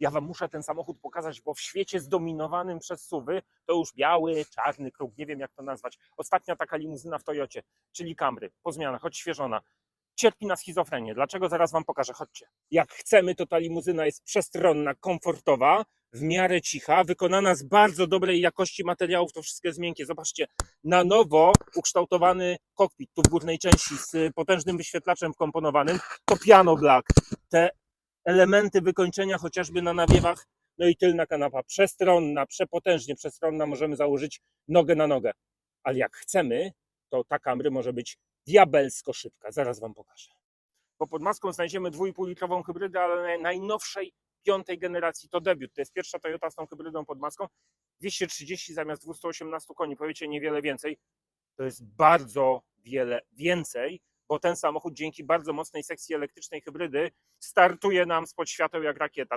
Ja wam muszę ten samochód pokazać, bo w świecie zdominowanym przez suwy to już biały, czarny kruk, nie wiem jak to nazwać. Ostatnia taka limuzyna w Toyocie, czyli Camry, po zmianach, odświeżona. Cierpi na schizofrenię. Dlaczego? Zaraz wam pokażę. Chodźcie. Jak chcemy, to ta limuzyna jest przestronna, komfortowa, w miarę cicha, wykonana z bardzo dobrej jakości materiałów. To wszystko jest miękkie. Zobaczcie, na nowo ukształtowany kokpit tu w górnej części z potężnym wyświetlaczem wkomponowanym. To piano black. Te elementy wykończenia chociażby na nawiewach. No i tylna kanapa przestronna, przepotężnie przestronna. Możemy założyć nogę na nogę. Ale jak chcemy, to ta Camry może być diabelsko szybka. Zaraz wam pokażę. Bo pod maską znajdziemy 2,5 litrową hybrydę, ale naj- najnowszej piątej generacji to debiut. To jest pierwsza Toyota z tą hybrydą pod maską. 230 zamiast 218 koni, powiecie niewiele więcej. To jest bardzo wiele więcej, bo ten samochód dzięki bardzo mocnej sekcji elektrycznej hybrydy startuje nam spod świateł jak rakieta.